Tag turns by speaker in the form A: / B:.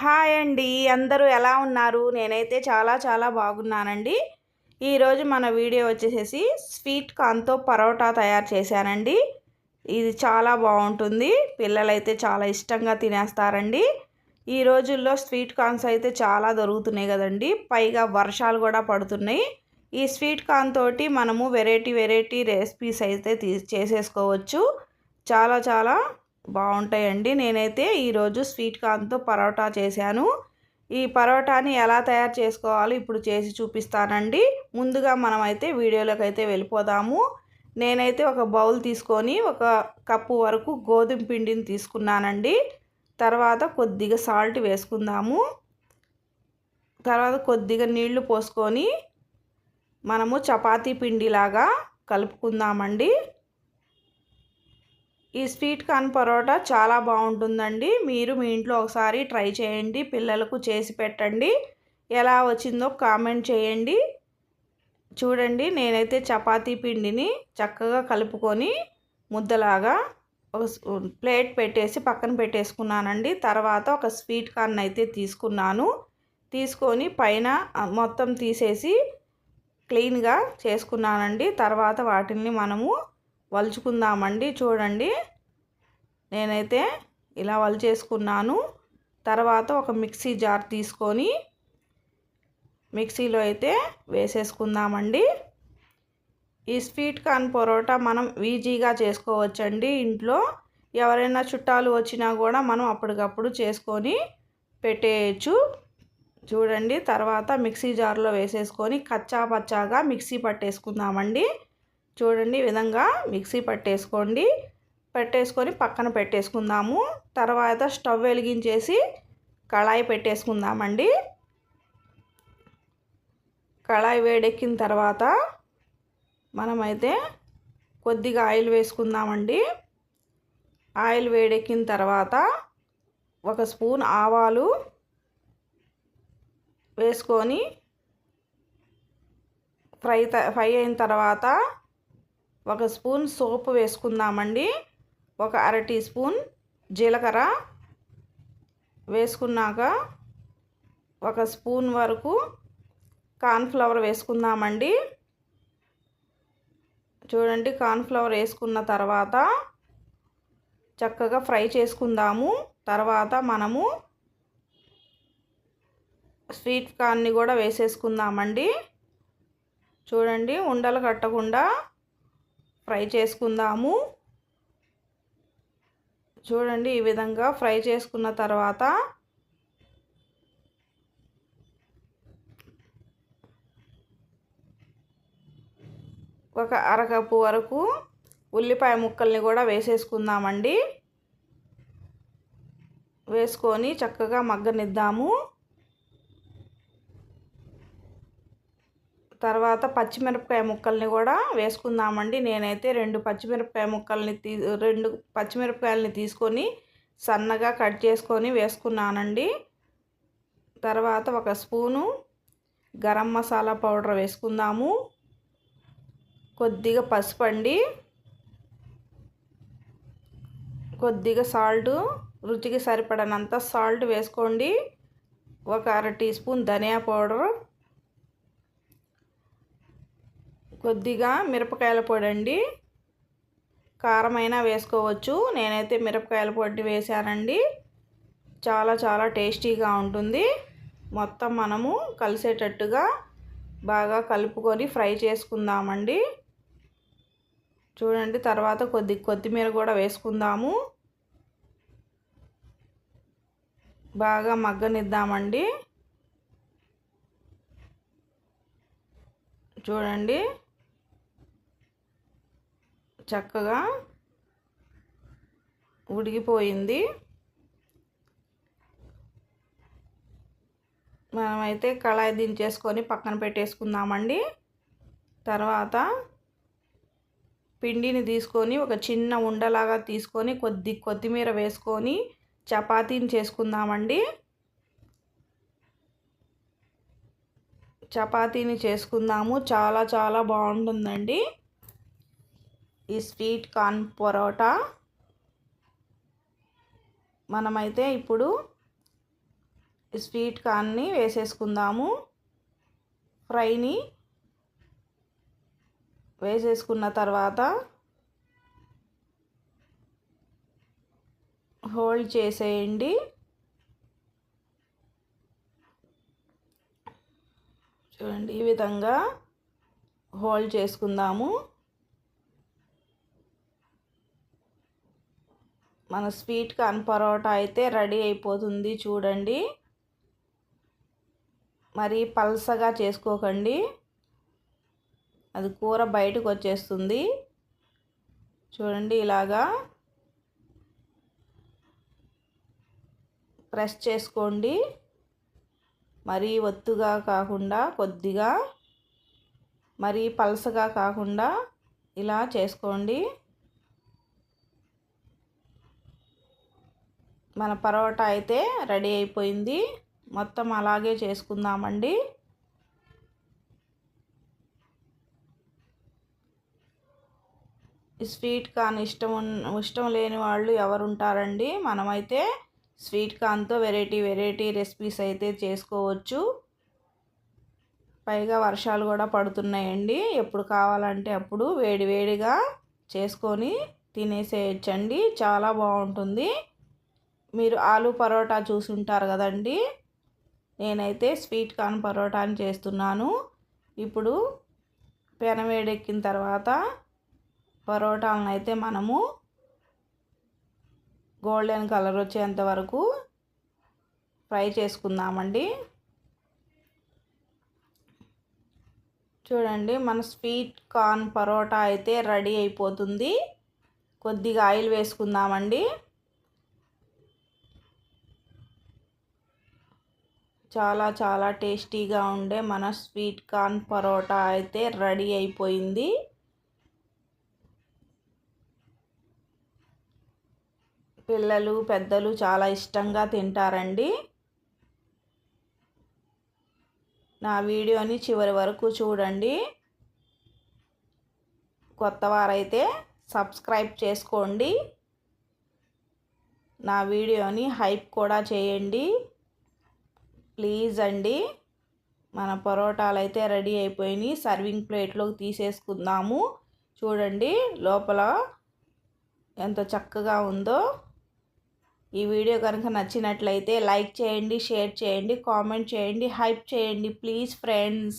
A: Hi అండి అందరూ ఎలా ఉన్నారు? నేనైతే చాలా చాలా బాగున్నానండి. ఈరోజు మన వీడియో వచ్చేసేసి స్వీట్ కార్న్తో పరోటా తయారు చేశానండి. ఇది చాలా బాగుంటుంది. పిల్లలైతే చాలా ఇష్టంగా తినేస్తారండి. ఈ రోజుల్లో స్వీట్ కార్న్స్ అయితే చాలా దొరుకుతున్నాయి కదండి. పైగా వర్షాలు కూడా పడుతున్నాయి. ఈ స్వీట్ కార్న్ తోటి మనము వెరైటీ వెరైటీ రెసిపీస్ అయితే తీ చేసేసుకోవచ్చు. చాలా చాలా బాగుంటాయండి. నేనైతే ఈరోజు స్వీట్ కార్న్తో పరోటా చేశాను. ఈ పరోటాని ఎలా తయారు చేసుకోవాలో ఇప్పుడు చేసి చూపిస్తానండి. ముందుగా మనమైతే వీడియోలోకి అయితే వెళ్ళిపోదాము. నేనైతే ఒక బౌల్ తీసుకొని ఒక కప్పు వరకు గోధుమ పిండిని తీసుకున్నానండి. తర్వాత కొద్దిగా సాల్ట్ వేసుకుందాము. తర్వాత కొద్దిగా నీళ్ళు పోసుకొని మనము చపాతీ పిండిలాగా కలుపుకుందామండి. ఈ స్వీట్ కార్న్ పరోటా చాలా బాగుంటుందండి. మీరు మీ ఇంట్లో ఒకసారి ట్రై చేయండి. పిల్లలకు చేసి పెట్టండి. ఎలా వచ్చిందో కామెంట్ చేయండి. చూడండి నేనైతే చపాతీ పిండిని చక్కగా కలుపుకొని ముద్దలాగా ఒక ప్లేట్ పెట్టేసి పక్కన పెట్టేసుకున్నానండి. తర్వాత ఒక స్వీట్ కార్న్ అయితే తీసుకున్నాను. తీసుకొని పైన మొత్తం తీసేసి క్లీన్గా చేసుకున్నానండి. తర్వాత వాటిని మనము వలుచుకుందామండి. చూడండి. నేనైతే ఇలా వలిచేసుకున్నాను. తర్వాత ఒక మిక్సీ జార్ తీసుకొని మిక్సీలో అయితే వేసేసుకుందామండి. ఈ స్వీట్ కార్న్ పొరోటా మనం ఈజీగా చేసుకోవచ్చండి ఇంట్లో. ఎవరైనా చుట్టాలు వచ్చినా కూడా మనం అప్పటికప్పుడు చేసుకొని పెట్టేయచ్చు. చూడండి. తర్వాత మిక్సీ జార్లో వేసేసుకొని కచ్చా పచ్చాగా మిక్సీ పట్టేసుకుందామండి. చూడండి ఈ విధంగా మిక్సీ పట్టేసుకోండి. పెట్టేసుకొని పక్కన పెట్టేసుకుందాము. తర్వాత స్టవ్ వెలిగించేసి కళాయి పెట్టేసుకుందామండి. కళాయి వేడెక్కిన తర్వాత మనమైతే కొద్దిగా ఆయిల్ వేసుకుందామండి. ఆయిల్ వేడెక్కిన తర్వాత ఒక స్పూన్ ఆవాలు వేసుకొని ఫ్రై ఫ్రై అయిన తర్వాత ఒక స్పూన్ సోపు వేసుకుందామండి. ఒక అర టీ స్పూన్ జీలకర్ర వేసుకున్నాక ఒక స్పూన్ వరకు కార్న్ఫ్లవర్ వేసుకుందామండి. చూడండి కార్న్ఫ్లవర్ వేసుకున్న తర్వాత చక్కగా ఫ్రై చేసుకుందాము. తర్వాత మనము స్వీట్ కార్న్ని కూడా వేసేసుకుందామండి. చూడండి ఉండలు కట్టకుండా ఫ్రై చేసుకుందాము. చూడండి ఈ విధంగా ఫ్రై చేసుకున్న తర్వాత ఒక అరకప్పు వరకు ఉల్లిపాయ ముక్కల్ని కూడా వేసేసుకుందామండి. వేసుకొని చక్కగా మగ్గనిద్దాము. తర్వాత పచ్చిమిరపకాయ ముక్కల్ని కూడా వేసుకుందామండి. నేనైతే రెండు పచ్చిమిరపకాయ ముక్కల్ని తీ రెండు పచ్చిమిరపకాయలని తీసుకొని సన్నగా కట్ చేసుకొని వేసుకున్నానండి. తర్వాత ఒక స్పూను గరం మసాలా పౌడర్ వేసుకుందాము. కొద్దిగా పసుపు అండి. కొద్దిగా సాల్ట్ రుచికి సరిపడనంత సాల్ట్ వేసుకోండి. ఒక అర టీ స్పూన్ ధనియా పౌడర్ కొద్దిగా మిరపకాయల పొడి అండి కారమైనా వేసుకోవచ్చు. నేనైతే మిరపకాయల పొడి వేసానండి చాలా చాలా టేస్టీగా ఉంటుంది. మొత్తం మనము కలిసేటట్టుగా బాగా కలుపుకొని ఫ్రై చేసుకుందామండి. చూడండి తర్వాత కొద్ది కొత్తిమీర కూడా వేసుకుందాము. బాగా మగ్గనిద్దామండి. చూడండి. చక్కగా ఉడికిపోయింది. మనమైతే కళాయి దించేసుకొని పక్కన పెట్టేసుకుందామండి. తర్వాత పిండిని తీసుకొని ఒక చిన్న ఉండలాగా తీసుకొని కొద్ది కొత్తిమీర వేసుకొని చపాతీని చేసుకుందామండి. చపాతీని చేసుకుందాము. చాలా చాలా బాగుంటుందండి. ఈ స్వీట్ కార్న్ పొరోటా. మనమైతే ఇప్పుడు స్వీట్ కార్న్ని వేసేసుకుందాము. ఫ్రైని వేసేసుకున్న తర్వాత హోల్డ్ చేసేయండి. చూడండి ఈ విధంగా హోల్డ్ చేసుకుందాము. మన స్వీట్ కార్న్ పరోటా అయితే రెడీ అయిపోతుంది చూడండి. మరి పల్సగా చేసుకోకండి. అది కూర బయటకు వచ్చేస్తుంది. చూడండి ఇలాగా ప్రెస్ చేసుకోండి. మరీ ఒత్తుగా కాకుండా కొద్దిగా మరీ పలసగా కాకుండా ఇలా చేసుకోండి. మన పరోటా అయితే రెడీ అయిపోయింది. మొత్తం అలాగే చేసుకుందామండి. స్వీట్ కార్న్ ఇష్టం ఇష్టం లేని వాళ్ళు ఎవరు ఉంటారండి మనమైతే స్వీట్ కార్న్తో వెరైటీ వెరైటీ రెసిపీస్ అయితే చేసుకోవచ్చు. పైగా వర్షాలు కూడా పడుతున్నాయండి. ఎప్పుడు కావాలంటే అప్పుడు వేడి వేడిగా చేసుకొని తినేసేయచ్చండి. చాలా బాగుంటుంది. మీరు ఆలు పరోటా చూసి ఉంటారు కదండి. నేనైతే స్వీట్ కార్న్ పరోటాని చేస్తున్నాను. ఇప్పుడు పెన వేడెక్కిన తర్వాత పరోటాలను అయితే మనము గోల్డెన్ కలర్ వచ్చేంత వరకు ఫ్రై చేసుకుందామండి. చూడండి మన స్వీట్ కార్న్ పరోటా అయితే రెడీ అయిపోతుంది. కొద్దిగా ఆయిల్ వేసుకుందామండి. చాలా చాలా టేస్టీగా ఉండే మన స్వీట్ కార్న్ పరోటా అయితే రెడీ అయిపోయింది. పిల్లలు పెద్దలు చాలా ఇష్టంగా తింటారండి. నా వీడియోని చివరి వరకు చూడండి. కొత్త వారైతే సబ్స్క్రైబ్ చేసుకోండి. నా వీడియోని హైప్ కూడా చేయండి. ప్లీజ్ అండి. మన పరోటాలు అయితే రెడీ అయిపోయినాయి. సర్వింగ్ ప్లేట్లోకి తీసేసుకుందాము. చూడండి లోపల ఎంత చక్కగా ఉందో. ఈ వీడియో కనుక నచ్చినట్లయితే లైక్ చేయండి షేర్ చేయండి కామెంట్ చేయండి హైప్ చేయండి ప్లీజ్ ఫ్రెండ్స్.